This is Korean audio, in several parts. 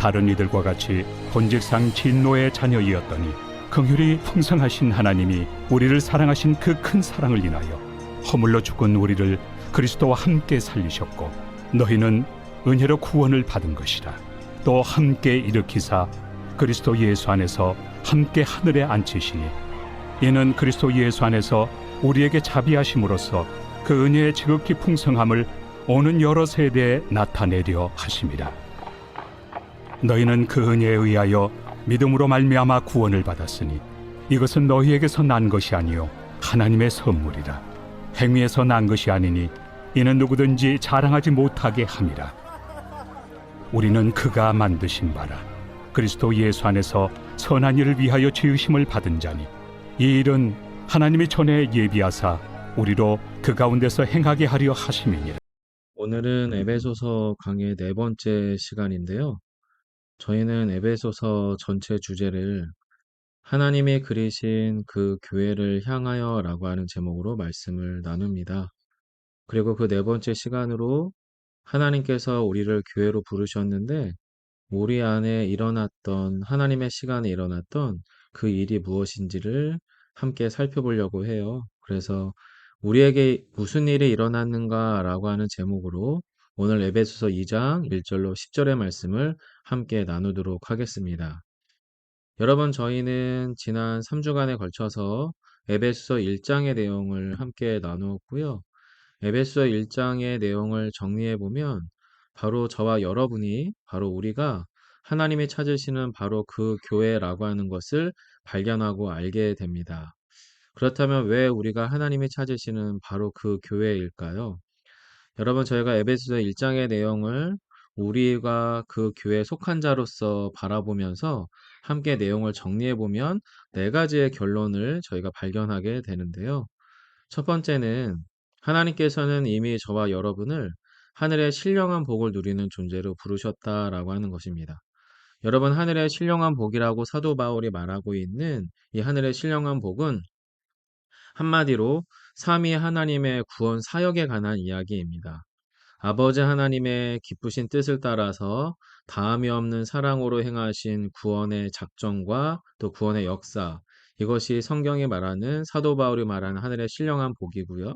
다른 이들과 같이 본질상 진노의 자녀이었더니 긍휼이 풍성하신 하나님이 우리를 사랑하신 그 큰 사랑을 인하여 허물로 죽은 우리를 그리스도와 함께 살리셨고 너희는 은혜로 구원을 받은 것이라. 또 함께 일으키사 그리스도 예수 안에서 함께 하늘에 앉히시니 이는 그리스도 예수 안에서 우리에게 자비하심으로써 그 은혜의 지극히 풍성함을 오는 여러 세대에 나타내려 하심이라 너희는 그 은혜에 의하여 믿음으로 말미암아 구원을 받았으니 이것은 너희에게서 난 것이 아니요 하나님의 선물이라. 행위에서 난 것이 아니니 이는 누구든지 자랑하지 못하게 함이라. 우리는 그가 만드신 바라. 그리스도 예수 안에서 선한 일을 위하여 지으심을 받은 자니 이 일은 하나님이 전에 예비하사 우리로 그 가운데서 행하게 하려 하심이니라. 오늘은 에베소서 강의 네 번째 시간인데요. 저희는 에베소서 전체 주제를 하나님이 그리신 그 교회를 향하여 라고 하는 제목으로 말씀을 나눕니다. 그리고 그 네 번째 시간으로 하나님께서 우리를 교회로 부르셨는데 우리 안에 일어났던 하나님의 시간에 일어났던 그 일이 무엇인지를 함께 살펴보려고 해요. 그래서 우리에게 무슨 일이 일어났는가라고 하는 제목으로 오늘 에베소서 2장 1절로 10절의 말씀을 함께 나누도록 하겠습니다. 여러분, 저희는 지난 3주간에 걸쳐서 에베소서 1장의 내용을 함께 나누었고요. 에베소서 1장의 내용을 정리해 보면 바로 저와 여러분이 바로 우리가 하나님이 찾으시는 바로 그 교회라고 하는 것을 발견하고 알게 됩니다. 그렇다면 왜 우리가 하나님이 찾으시는 바로 그 교회일까요? 여러분, 저희가 에베소서 1장의 내용을 우리가 그 교회에 속한 자로서 바라보면서 함께 내용을 정리해 보면 네 가지의 결론을 저희가 발견하게 되는데요. 첫 번째는 하나님께서는 이미 저와 여러분을 하늘의 신령한 복을 누리는 존재로 부르셨다라고 하는 것입니다. 여러분, 하늘의 신령한 복이라고 사도 바울이 말하고 있는 이 하늘의 신령한 복은 한마디로 삼위 하나님의 구원 사역에 관한 이야기입니다. 아버지 하나님의 기쁘신 뜻을 따라서 다함이 없는 사랑으로 행하신 구원의 작정과 또 구원의 역사, 이것이 성경이 말하는 사도 바울이 말하는 하늘의 신령한 복이고요.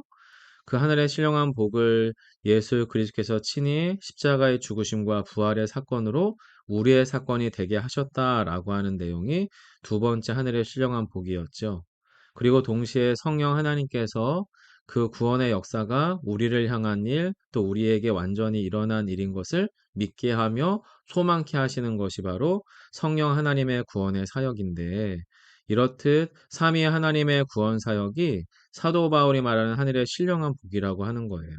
그 하늘의 신령한 복을 예수 그리스도께서 친히 십자가의 죽으심과 부활의 사건으로 우리의 사건이 되게 하셨다라고 하는 내용이 두 번째 하늘의 신령한 복이었죠. 그리고 동시에 성령 하나님께서 그 구원의 역사가 우리를 향한 일, 또 우리에게 완전히 일어난 일인 것을 믿게 하며 소망케 하시는 것이 바로 성령 하나님의 구원의 사역인데, 이렇듯 삼위 하나님의 구원 사역이 사도 바울이 말하는 하늘의 신령한 복이라고 하는 거예요.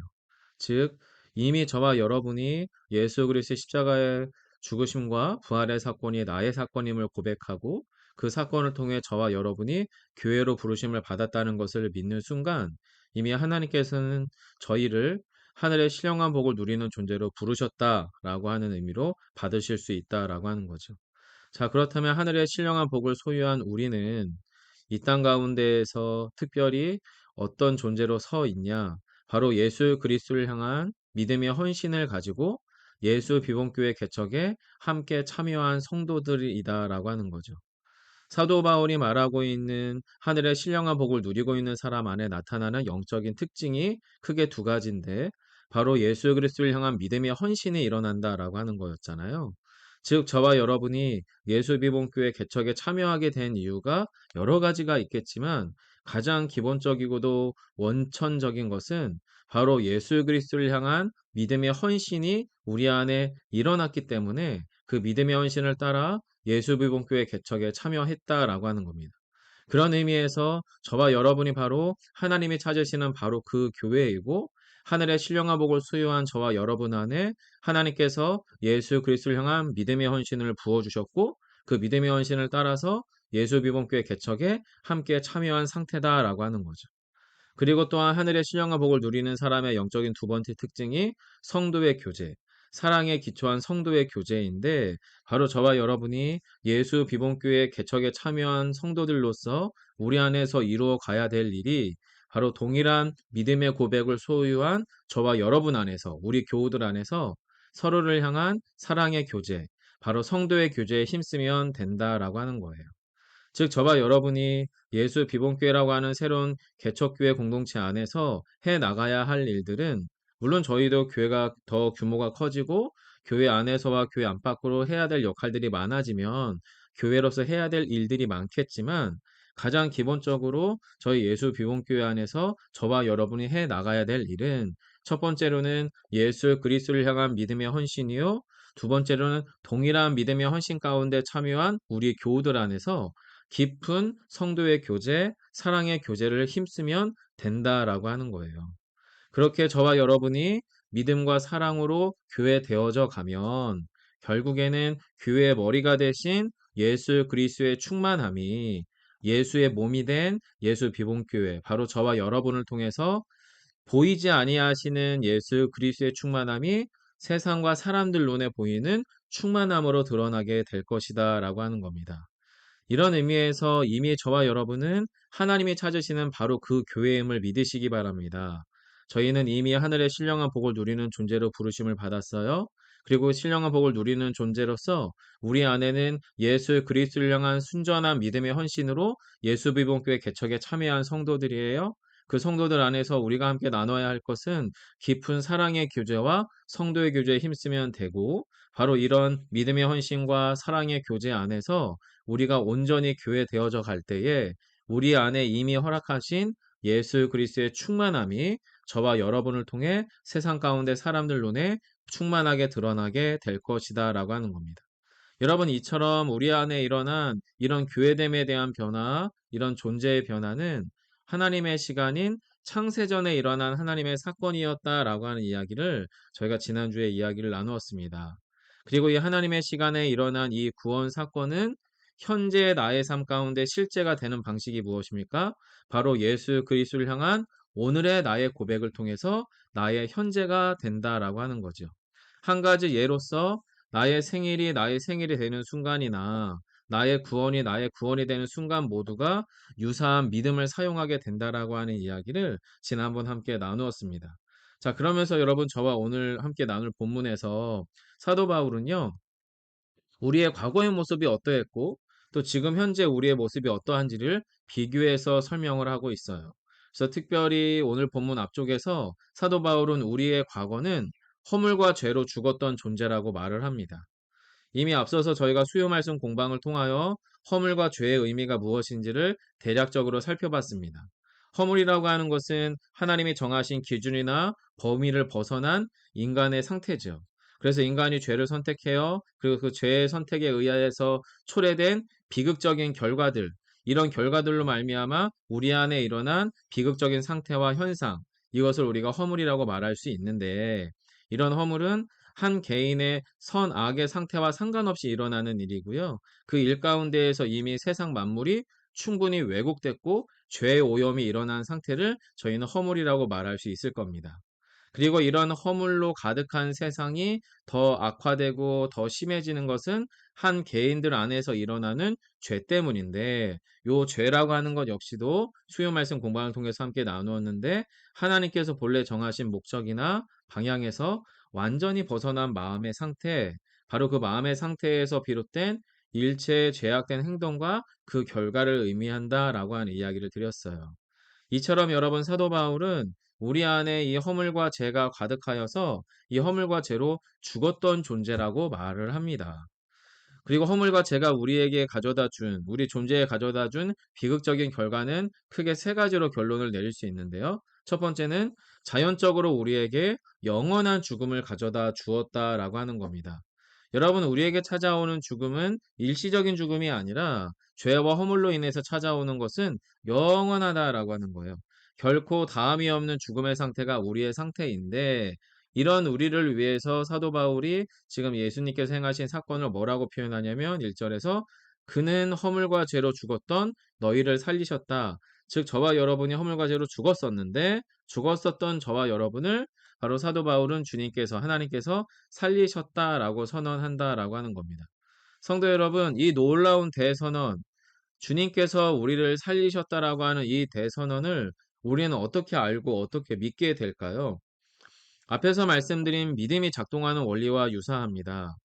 즉, 이미 저와 여러분이 예수 그리스도의 십자가의 죽으심과 부활의 사건이 나의 사건임을 고백하고 그 사건을 통해 저와 여러분이 교회로 부르심을 받았다는 것을 믿는 순간 이미 하나님께서는 저희를 하늘의 신령한 복을 누리는 존재로 부르셨다라고 하는 의미로 받으실 수 있다라고 하는 거죠. 자, 그렇다면 하늘의 신령한 복을 소유한 우리는 이 땅 가운데에서 특별히 어떤 존재로 서 있냐? 바로 예수 그리스도를 향한 믿음의 헌신을 가지고 예수 비봉교회 개척에 함께 참여한 성도들이다라고 하는 거죠. 사도 바울이 말하고 있는 하늘의 신령한 복을 누리고 있는 사람 안에 나타나는 영적인 특징이 크게 두 가지인데 바로 예수 그리스도를 향한 믿음의 헌신이 일어난다라고 하는 거였잖아요. 즉 저와 여러분이 예수 비봉교회 개척에 참여하게 된 이유가 여러 가지가 있겠지만 가장 기본적이고도 원천적인 것은 바로 예수 그리스도를 향한 믿음의 헌신이 우리 안에 일어났기 때문에 그 믿음의 헌신을 따라 예수 비봉교회 개척에 참여했다라고 하는 겁니다. 그런 의미에서 저와 여러분이 바로 하나님이 찾으시는 바로 그 교회이고 하늘의 신령한 복을 수여한 저와 여러분 안에 하나님께서 예수 그리스도를 향한 믿음의 헌신을 부어 주셨고 그 믿음의 헌신을 따라서 예수 비범교회 개척에 함께 참여한 상태다라고 하는 거죠. 그리고 또한 하늘의 신령한 복을 누리는 사람의 영적인 두 번째 특징이 성도의 교제, 사랑에 기초한 성도의 교제인데 바로 저와 여러분이 예수 비봉교회 개척에 참여한 성도들로서 우리 안에서 이루어 가야 될 일이 바로 동일한 믿음의 고백을 소유한 저와 여러분 안에서 우리 교우들 안에서 서로를 향한 사랑의 교제, 바로 성도의 교제에 힘쓰면 된다라고 하는 거예요. 즉 저와 여러분이 예수 비봉교회라고 하는 새로운 개척교회 공동체 안에서 해 나가야 할 일들은 물론 저희도 교회가 더 규모가 커지고 교회 안에서와 교회 안팎으로 해야 될 역할들이 많아지면 교회로서 해야 될 일들이 많겠지만 가장 기본적으로 저희 예수 비봉교회 안에서 저와 여러분이 해 나가야 될 일은 첫 번째로는 예수 그리스도를 향한 믿음의 헌신이요. 두 번째로는 동일한 믿음의 헌신 가운데 참여한 우리 교우들 안에서 깊은 성도의 교제, 사랑의 교제를 힘쓰면 된다라고 하는 거예요. 그렇게 저와 여러분이 믿음과 사랑으로 교회 되어져 가면 결국에는 교회의 머리가 되신 예수 그리스도의 충만함이 예수의 몸이 된 예수 비봉교회 바로 저와 여러분을 통해서 보이지 아니하시는 예수 그리스도의 충만함이 세상과 사람들 눈에 보이는 충만함으로 드러나게 될 것이다라고 하는 겁니다. 이런 의미에서 이미 저와 여러분은 하나님이 찾으시는 바로 그 교회임을 믿으시기 바랍니다. 저희는 이미 하늘의 신령한 복을 누리는 존재로 부르심을 받았어요. 그리고 신령한 복을 누리는 존재로서 우리 안에는 예수 그리스도를 향한 순전한 믿음의 헌신으로 예수 비봉교회 개척에 참여한 성도들이에요. 그 성도들 안에서 우리가 함께 나눠야 할 것은 깊은 사랑의 교제와 성도의 교제에 힘쓰면 되고 바로 이런 믿음의 헌신과 사랑의 교제 안에서 우리가 온전히 교회 되어져 갈 때에 우리 안에 이미 허락하신 예수 그리스도의 충만함이 저와 여러분을 통해 세상 가운데 사람들 눈에 충만하게 드러나게 될 것이다 라고 하는 겁니다. 여러분 이처럼 우리 안에 일어난 이런 교회됨에 대한 변화, 이런 존재의 변화는 하나님의 시간인 창세전에 일어난 하나님의 사건이었다라고 하는 이야기를 저희가 지난주에 이야기를 나누었습니다. 그리고 이 하나님의 시간에 일어난 이 구원 사건은 현재 나의 삶 가운데 실제가 되는 방식이 무엇입니까? 바로 예수 그리스도를 향한 오늘의 나의 고백을 통해서 나의 현재가 된다라고 하는 거죠. 한 가지 예로서 나의 생일이 나의 생일이 되는 순간이나 나의 구원이 나의 구원이 되는 순간 모두가 유사한 믿음을 사용하게 된다라고 하는 이야기를 지난번 함께 나누었습니다. 자, 그러면서 여러분 저와 오늘 함께 나눌 본문에서 사도 바울은요. 우리의 과거의 모습이 어떠했고 또 지금 현재 우리의 모습이 어떠한지를 비교해서 설명을 하고 있어요. 그래서 특별히 오늘 본문 앞쪽에서 사도 바울은 우리의 과거는 허물과 죄로 죽었던 존재라고 말을 합니다. 이미 앞서서 저희가 수요 말씀 공방을 통하여 허물과 죄의 의미가 무엇인지를 대략적으로 살펴봤습니다. 허물이라고 하는 것은 하나님이 정하신 기준이나 범위를 벗어난 인간의 상태죠. 그래서 인간이 죄를 선택해요. 그리고 그 죄의 선택에 의하여서 초래된 비극적인 결과들, 이런 결과들로 말미암아 우리 안에 일어난 비극적인 상태와 현상, 이것을 우리가 허물이라고 말할 수 있는데 이런 허물은 한 개인의 선악의 상태와 상관없이 일어나는 일이고요. 그 일 가운데에서 이미 세상 만물이 충분히 왜곡됐고 죄의 오염이 일어난 상태를 저희는 허물이라고 말할 수 있을 겁니다. 그리고 이런 허물로 가득한 세상이 더 악화되고 더 심해지는 것은 한 개인들 안에서 일어나는 죄 때문인데 요 죄라고 하는 것 역시도 수요 말씀 공방을 통해서 함께 나누었는데 하나님께서 본래 정하신 목적이나 방향에서 완전히 벗어난 마음의 상태, 바로 그 마음의 상태에서 비롯된 일체의 죄악된 행동과 그 결과를 의미한다라고 하는 이야기를 드렸어요. 이처럼 여러분 사도 바울은 우리 안에 이 허물과 죄가 가득하여서 이 허물과 죄로 죽었던 존재라고 말을 합니다. 그리고 허물과 죄가 우리에게 가져다 준, 우리 존재에 가져다 준 비극적인 결과는 크게 세 가지로 결론을 내릴 수 있는데요. 첫 번째는 자연적으로 우리에게 영원한 죽음을 가져다 주었다라고 하는 겁니다. 여러분, 우리에게 찾아오는 죽음은 일시적인 죽음이 아니라 죄와 허물로 인해서 찾아오는 것은 영원하다라고 하는 거예요. 결코 다함이 없는 죽음의 상태가 우리의 상태인데 이런 우리를 위해서 사도 바울이 지금 예수님께서 행하신 사건을 뭐라고 표현하냐면 1절에서 그는 허물과 죄로 죽었던 너희를 살리셨다. 즉 저와 여러분이 허물과 죄로 죽었었는데 죽었었던 저와 여러분을 바로 사도 바울은 주님께서 하나님께서 살리셨다라고 선언한다라고 하는 겁니다. 성도 여러분, 이 놀라운 대선언 주님께서 우리를 살리셨다라고 하는 이 대선언을 우리는 어떻게 알고 어떻게 믿게 될까요? 앞에서 말씀드린 믿음이 작동하는 원리와 유사합니다.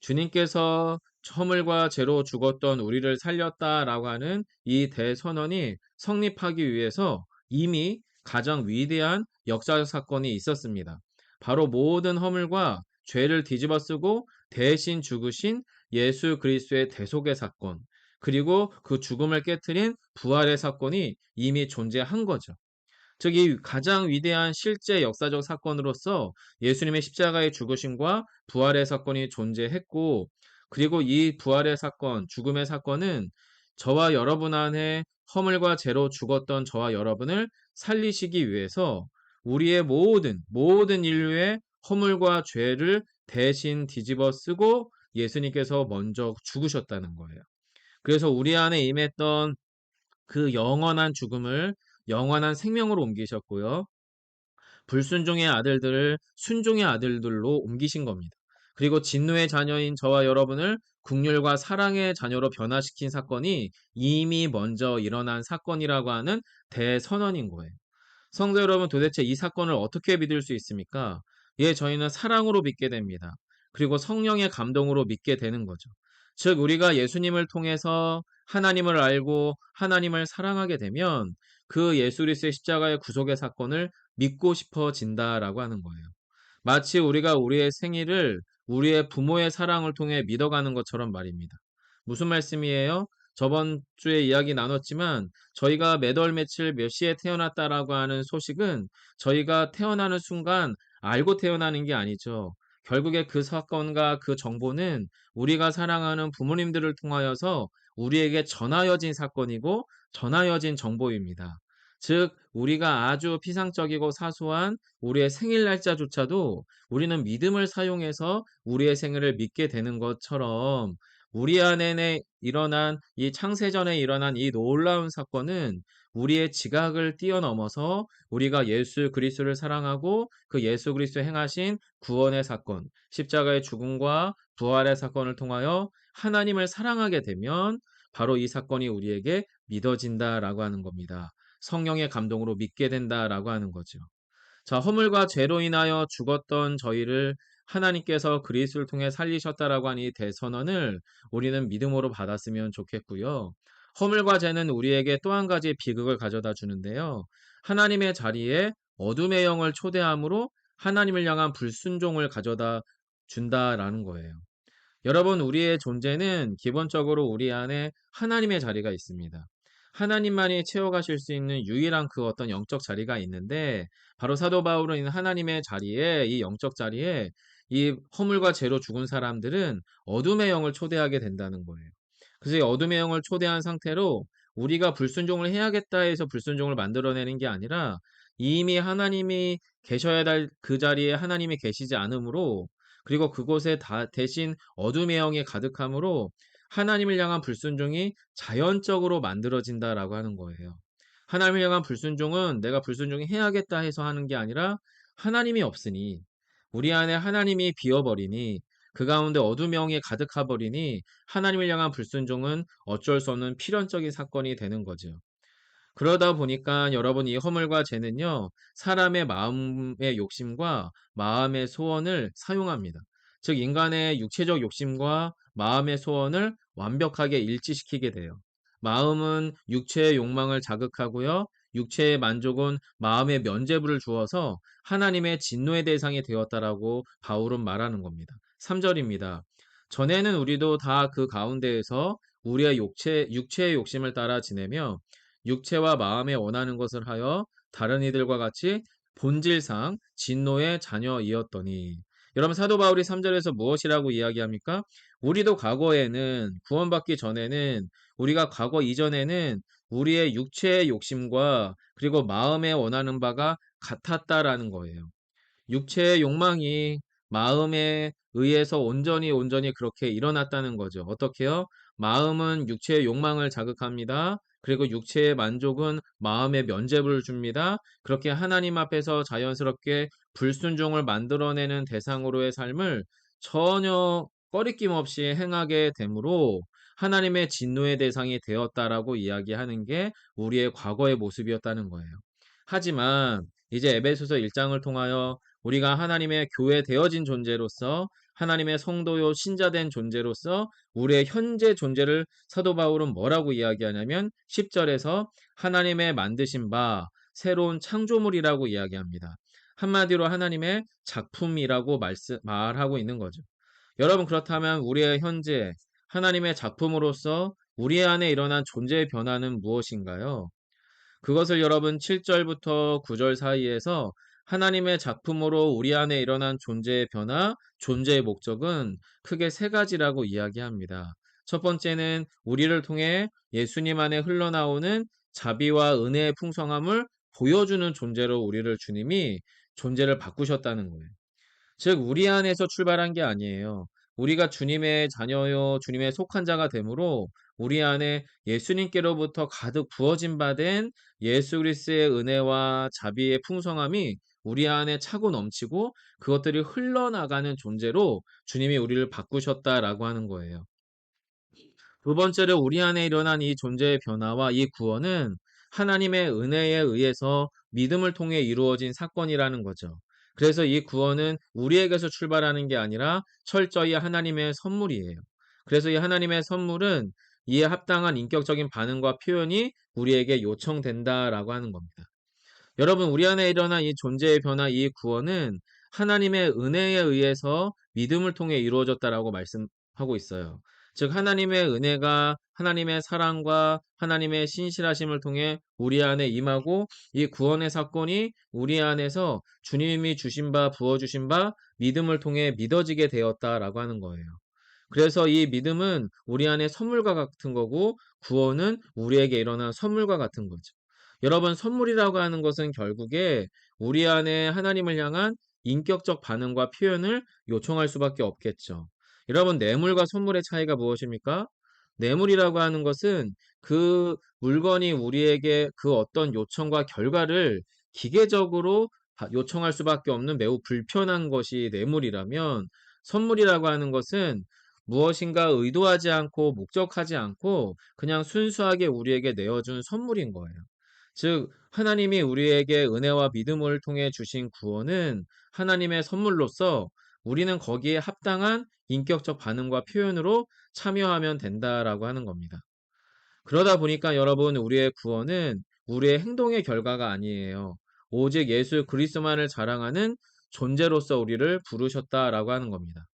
주님께서 허물과 죄로 죽었던 우리를 살렸다라고 하는 이 대선언이 성립하기 위해서 이미 가장 위대한 역사적 사건이 있었습니다. 바로 모든 허물과 죄를 뒤집어 쓰고 대신 죽으신 예수 그리스도의 대속의 사건, 그리고 그 죽음을 깨뜨린 부활의 사건이 이미 존재한 거죠. 즉, 이 가장 위대한 실제 역사적 사건으로서 예수님의 십자가의 죽으심과 부활의 사건이 존재했고, 그리고 이 부활의 사건, 죽음의 사건은 저와 여러분 안에 허물과 죄로 죽었던 저와 여러분을 살리시기 위해서 우리의 모든, 모든 인류의 허물과 죄를 대신 뒤집어 쓰고 예수님께서 먼저 죽으셨다는 거예요. 그래서 우리 안에 임했던 그 영원한 죽음을 영원한 생명으로 옮기셨고요. 불순종의 아들들을 순종의 아들들로 옮기신 겁니다. 그리고 진노의 자녀인 저와 여러분을 국률과 사랑의 자녀로 변화시킨 사건이 이미 먼저 일어난 사건이라고 하는 대선언인 거예요. 성도 여러분, 도대체 이 사건을 어떻게 믿을 수 있습니까? 예, 저희는 사랑으로 믿게 됩니다. 그리고 성령의 감동으로 믿게 되는 거죠. 즉, 우리가 예수님을 통해서 하나님을 알고 하나님을 사랑하게 되면 그 예수 그리스도의 십자가의 구속의 사건을 믿고 싶어진다라고 하는 거예요. 마치 우리가 우리의 생일을 우리의 부모의 사랑을 통해 믿어가는 것처럼 말입니다. 무슨 말씀이에요? 저번 주에 이야기 나눴지만 저희가 몇월 며칠 몇 시에 태어났다라고 하는 소식은 저희가 태어나는 순간 알고 태어나는 게 아니죠. 결국에 그 사건과 그 정보는 우리가 사랑하는 부모님들을 통하여서 우리에게 전하여진 사건이고 전하여진 정보입니다. 즉, 우리가 아주 피상적이고 사소한 우리의 생일 날짜조차도 우리는 믿음을 사용해서 우리의 생일을 믿게 되는 것처럼 우리 안에 일어난 이 창세전에 일어난 이 놀라운 사건은 우리의 지각을 뛰어넘어서 우리가 예수 그리스도를 사랑하고 그 예수 그리스도 행하신 구원의 사건, 십자가의 죽음과 부활의 사건을 통하여 하나님을 사랑하게 되면 바로 이 사건이 우리에게 믿어진다라고 하는 겁니다. 성령의 감동으로 믿게 된다라고 하는 거죠. 자, 허물과 죄로 인하여 죽었던 저희를 하나님께서 그리스도를 통해 살리셨다라고 이 대선언을 우리는 믿음으로 받았으면 좋겠고요. 허물과 죄는 우리에게 또 한 가지 비극을 가져다 주는데요. 하나님의 자리에 어둠의 영을 초대함으로 하나님을 향한 불순종을 가져다 준다라는 거예요. 여러분, 우리의 존재는 기본적으로 우리 안에 하나님의 자리가 있습니다. 하나님만이 채워가실 수 있는 유일한 그 어떤 영적 자리가 있는데, 바로 사도 바울은 하나님의 자리에, 이 영적 자리에 이 허물과 죄로 죽은 사람들은 어둠의 영을 초대하게 된다는 거예요. 그래서 이 어둠의 영을 초대한 상태로 우리가 불순종을 해야겠다 해서 불순종을 만들어내는 게 아니라 이미 하나님이 계셔야 될 그 자리에 하나님이 계시지 않으므로 그리고 그곳에 다 대신 어둠의 영이 가득함으로 하나님을 향한 불순종이 자연적으로 만들어진다라고 하는 거예요. 하나님을 향한 불순종은 내가 불순종이 해야겠다 해서 하는 게 아니라 하나님이 없으니 우리 안에 하나님이 비어버리니 그 가운데 어둠의 영이 가득하 버리니 하나님을 향한 불순종은 어쩔 수 없는 필연적인 사건이 되는 거죠. 그러다 보니까 여러분 이 허물과 죄는요, 사람의 마음의 욕심과 마음의 소원을 사용합니다. 즉, 인간의 육체적 욕심과 마음의 소원을 완벽하게 일치시키게 돼요. 마음은 육체의 욕망을 자극하고요. 육체의 만족은 마음의 면죄부를 주어서 하나님의 진노의 대상이 되었다라고 바울은 말하는 겁니다. 3절입니다. 전에는 우리도 다 그 가운데에서 우리의 육체, 육체의 욕심을 따라 지내며 육체와 마음에 원하는 것을 하여 다른 이들과 같이 본질상 진노의 자녀이었더니 여러분 사도 바울이 3절에서 무엇이라고 이야기합니까? 우리도 과거에는 구원받기 전에는 우리가 과거 이전에는 우리의 육체의 욕심과 그리고 마음에 원하는 바가 같았다라는 거예요. 육체의 욕망이 마음에 의해서 온전히 온전히 그렇게 일어났다는 거죠. 어떻게요? 마음은 육체의 욕망을 자극합니다. 그리고 육체의 만족은 마음의 면죄부를 줍니다. 그렇게 하나님 앞에서 자연스럽게 불순종을 만들어내는 대상으로의 삶을 전혀 꺼리낌 없이 행하게 되므로 하나님의 진노의 대상이 되었다라고 이야기하는 게 우리의 과거의 모습이었다는 거예요. 하지만 이제 에베소서 1장을 통하여 우리가 하나님의 교회 되어진 존재로서 하나님의 성도요 신자된 존재로서 우리의 현재 존재를 사도 바울은 뭐라고 이야기하냐면 10절에서 하나님의 만드신 바 새로운 창조물이라고 이야기합니다. 한마디로 하나님의 작품이라고 말씀, 말하고 있는 거죠. 여러분 그렇다면 우리의 현재 하나님의 작품으로서 우리 안에 일어난 존재의 변화는 무엇인가요? 그것을 여러분 7절부터 9절 사이에서 하나님의 작품으로 우리 안에 일어난 존재의 변화, 존재의 목적은 크게 세 가지라고 이야기합니다. 첫 번째는 우리를 통해 예수님 안에 흘러나오는 자비와 은혜의 풍성함을 보여주는 존재로 우리를 주님이 존재를 바꾸셨다는 거예요. 즉, 우리 안에서 출발한 게 아니에요. 우리가 주님의 자녀요, 주님의 속한 자가 되므로 우리 안에 예수님께로부터 가득 부어진 바된 예수 그리스도의 은혜와 자비의 풍성함이 우리 안에 차고 넘치고 그것들이 흘러나가는 존재로 주님이 우리를 바꾸셨다라고 하는 거예요. 두 번째로 우리 안에 일어난 이 존재의 변화와 이 구원은 하나님의 은혜에 의해서 믿음을 통해 이루어진 사건이라는 거죠. 그래서 이 구원은 우리에게서 출발하는 게 아니라 철저히 하나님의 선물이에요. 그래서 이 하나님의 선물은 이에 합당한 인격적인 반응과 표현이 우리에게 요청된다라고 하는 겁니다. 여러분, 우리 안에 일어난 이 존재의 변화, 이 구원은 하나님의 은혜에 의해서 믿음을 통해 이루어졌다라고 말씀하고 있어요. 즉, 하나님의 은혜가 하나님의 사랑과 하나님의 신실하심을 통해 우리 안에 임하고 이 구원의 사건이 우리 안에서 주님이 주신 바, 부어주신 바 믿음을 통해 믿어지게 되었다라고 하는 거예요. 그래서 이 믿음은 우리 안에 선물과 같은 거고 구원은 우리에게 일어난 선물과 같은 거죠. 여러분, 선물이라고 하는 것은 결국에 우리 안에 하나님을 향한 인격적 반응과 표현을 요청할 수밖에 없겠죠. 여러분, 뇌물과 선물의 차이가 무엇입니까? 뇌물이라고 하는 것은 그 물건이 우리에게 그 어떤 요청과 결과를 기계적으로 요청할 수밖에 없는 매우 불편한 것이 뇌물이라면 선물이라고 하는 것은 무엇인가 의도하지 않고 목적하지 않고 그냥 순수하게 우리에게 내어준 선물인 거예요. 즉, 하나님이 우리에게 은혜와 믿음을 통해 주신 구원은 하나님의 선물로서 우리는 거기에 합당한 인격적 반응과 표현으로 참여하면 된다라고 하는 겁니다. 그러다 보니까 여러분, 우리의 구원은 우리의 행동의 결과가 아니에요. 오직 예수 그리스도만을 자랑하는 존재로서 우리를 부르셨다라고 하는 겁니다.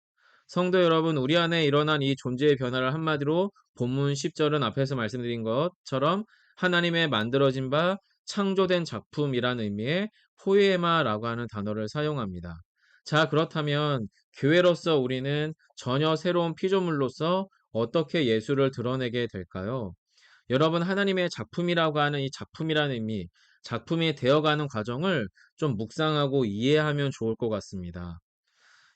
성도 여러분, 우리 안에 일어난 이 존재의 변화를 한마디로 본문 10절은 앞에서 말씀드린 것처럼 하나님의 만들어진 바 창조된 작품이라는 의미의 포에마라고 하는 단어를 사용합니다. 자, 그렇다면 교회로서 우리는 전혀 새로운 피조물로서 어떻게 예수를 드러내게 될까요? 여러분, 하나님의 작품이라고 하는 이 작품이라는 의미, 작품이 되어가는 과정을 좀 묵상하고 이해하면 좋을 것 같습니다.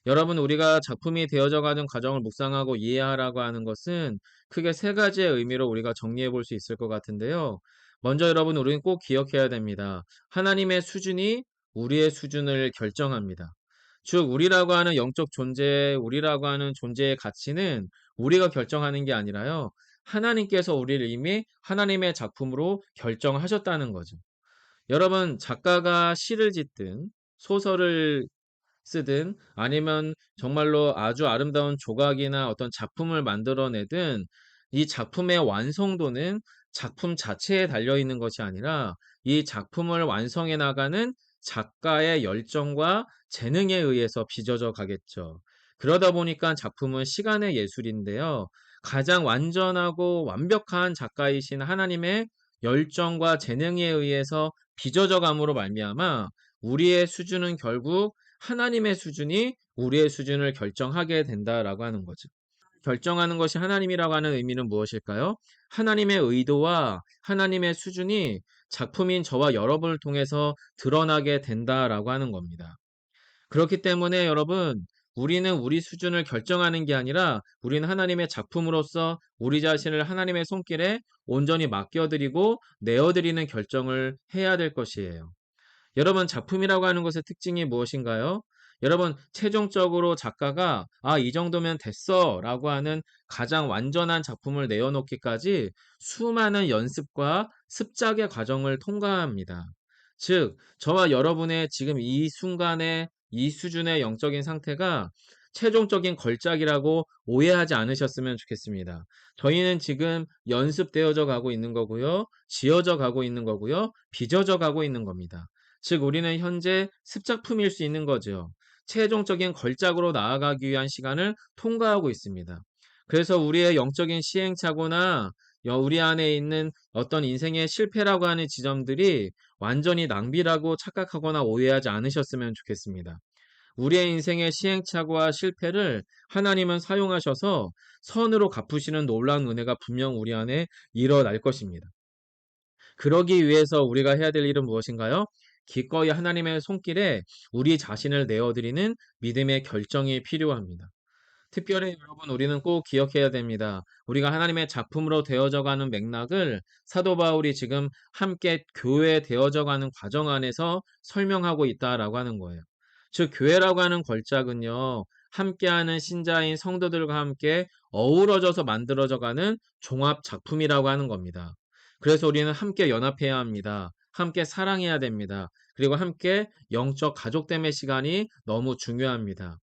여러분, 우리가 작품이 되어져 가는 과정을 묵상하고 이해하라고 하는 것은 크게 세 가지의 의미로 우리가 정리해 볼 수 있을 것 같은데요. 먼저 여러분, 우리는 꼭 기억해야 됩니다. 하나님의 수준이 우리의 수준을 결정합니다. 즉, 우리라고 하는 영적 존재, 우리라고 하는 존재의 가치는 우리가 결정하는 게 아니라요. 하나님께서 우리를 이미 하나님의 작품으로 결정하셨다는 거죠. 여러분, 작가가 시를 짓든 소설을 쓰든 아니면 정말로 아주 아름다운 조각이나 어떤 작품을 만들어내든 이 작품의 완성도는 작품 자체에 달려 있는 것이 아니라 이 작품을 완성해 나가는 작가의 열정과 재능에 의해서 빚어져 가겠죠. 그러다 보니까 작품은 시간의 예술인데요. 가장 완전하고 완벽한 작가이신 하나님의 열정과 재능에 의해서 빚어져 감으로 말미암아 우리의 수준은 결국 하나님의 수준이 우리의 수준을 결정하게 된다라고 하는 거죠. 결정하는 것이 하나님이라고 하는 의미는 무엇일까요? 하나님의 의도와 하나님의 수준이 작품인 저와 여러분을 통해서 드러나게 된다라고 하는 겁니다. 그렇기 때문에 여러분, 우리는 우리 수준을 결정하는 게 아니라 우리는 하나님의 작품으로서 우리 자신을 하나님의 손길에 온전히 맡겨드리고 내어드리는 결정을 해야 될 것이에요. 여러분, 작품이라고 하는 것의 특징이 무엇인가요? 여러분, 최종적으로 작가가 아, 이 정도면 됐어 라고 하는 가장 완전한 작품을 내어놓기까지 수많은 연습과 습작의 과정을 통과합니다. 즉, 저와 여러분의 지금 이 순간의 이 수준의 영적인 상태가 최종적인 걸작이라고 오해하지 않으셨으면 좋겠습니다. 저희는 지금 연습되어져 가고 있는 거고요. 지어져 가고 있는 거고요. 빚어져 가고 있는 겁니다. 즉, 우리는 현재 습작품일 수 있는 거죠. 최종적인 걸작으로 나아가기 위한 시간을 통과하고 있습니다. 그래서 우리의 영적인 시행착오나 여- 우리 안에 있는 어떤 인생의 실패라고 하는 지점들이 완전히 낭비라고 착각하거나 오해하지 않으셨으면 좋겠습니다. 우리의 인생의 시행착오와 실패를 하나님은 사용하셔서 선으로 갚으시는 놀라운 은혜가 분명 우리 안에 일어날 것입니다. 그러기 위해서 우리가 해야 될 일은 무엇인가요? 기꺼이 하나님의 손길에 우리 자신을 내어드리는 믿음의 결정이 필요합니다. 특별히 여러분 우리는 꼭 기억해야 됩니다. 우리가 하나님의 작품으로 되어져 가는 맥락을 사도 바울이 지금 함께 교회 되어져 가는 과정 안에서 설명하고 있다라고 하는 거예요. 즉 교회라고 하는 걸작은요. 함께하는 신자인 성도들과 함께 어우러져서 만들어져 가는 종합 작품이라고 하는 겁니다. 그래서 우리는 함께 연합해야 합니다. 함께 사랑해야 됩니다. 그리고 함께 영적 가족됨의 시간이 너무 중요합니다.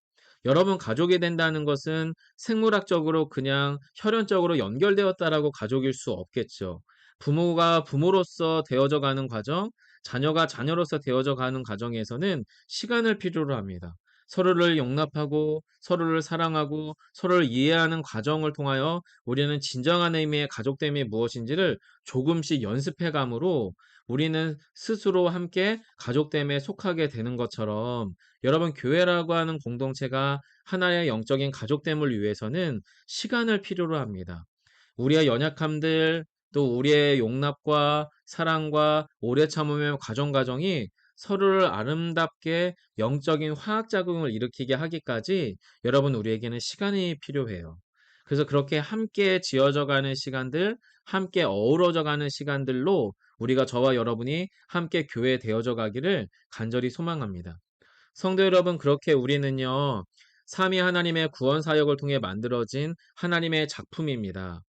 여러분 가족이 된다는 것은 생물학적으로 그냥 혈연적으로 연결되었다라고 가족일 수 없겠죠. 부모가 부모로서 되어져 가는 과정, 자녀가 자녀로서 되어져 가는 과정에서는 시간을 필요로 합니다. 서로를 용납하고 서로를 사랑하고 서로를 이해하는 과정을 통하여 우리는 진정한 의미의 가족됨이 무엇인지를 조금씩 연습해 감으로 우리는 스스로 함께 가족됨에 속하게 되는 것처럼 여러분 교회라고 하는 공동체가 하나의 영적인 가족됨을 위해서는 시간을 필요로 합니다. 우리의 연약함들 또 우리의 용납과 사랑과 오래 참음의 과정 과정이 서로를 아름답게 영적인 화학 작용을 일으키게 하기까지 여러분 우리에게는 시간이 필요해요. 그래서 그렇게 함께 지어져 가는 시간들, 함께 어우러져 가는 시간들로 우리가 저와 여러분이 함께 교회 되어져 가기를 간절히 소망합니다. 성도 여러분, 그렇게 우리는요, 삼위 하나님의 구원 사역을 통해 만들어진 하나님의 작품입니다.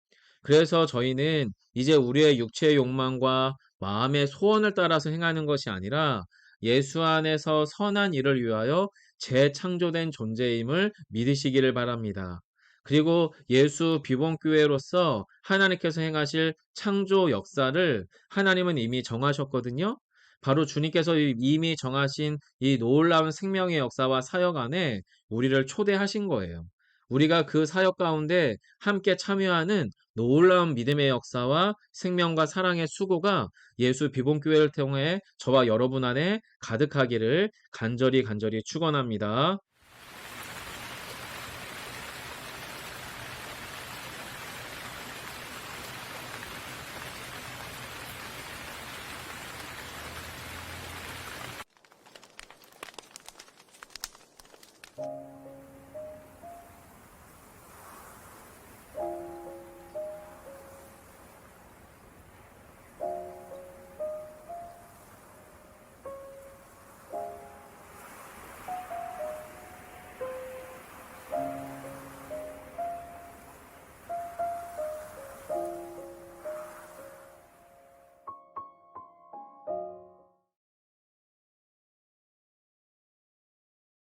그래서 저희는 이제 우리의 육체의 욕망과 마음의 소원을 따라서 행하는 것이 아니라 예수 안에서 선한 일을 위하여 재창조된 존재임을 믿으시기를 바랍니다. 그리고 예수 비본교회로서 하나님께서 행하실 창조 역사를 하나님은 이미 정하셨거든요. 바로 주님께서 이- 이미 정하신 이 놀라운 생명의 역사와 사역 안에 우리를 초대하신 거예요. 우리가 그 사역 가운데 함께 참여하는 놀라운 믿음의 역사와 생명과 사랑의 수고가 예수 비본교회를 통해 저와 여러분 안에 가득하기를 간절히 간절히 축원합니다.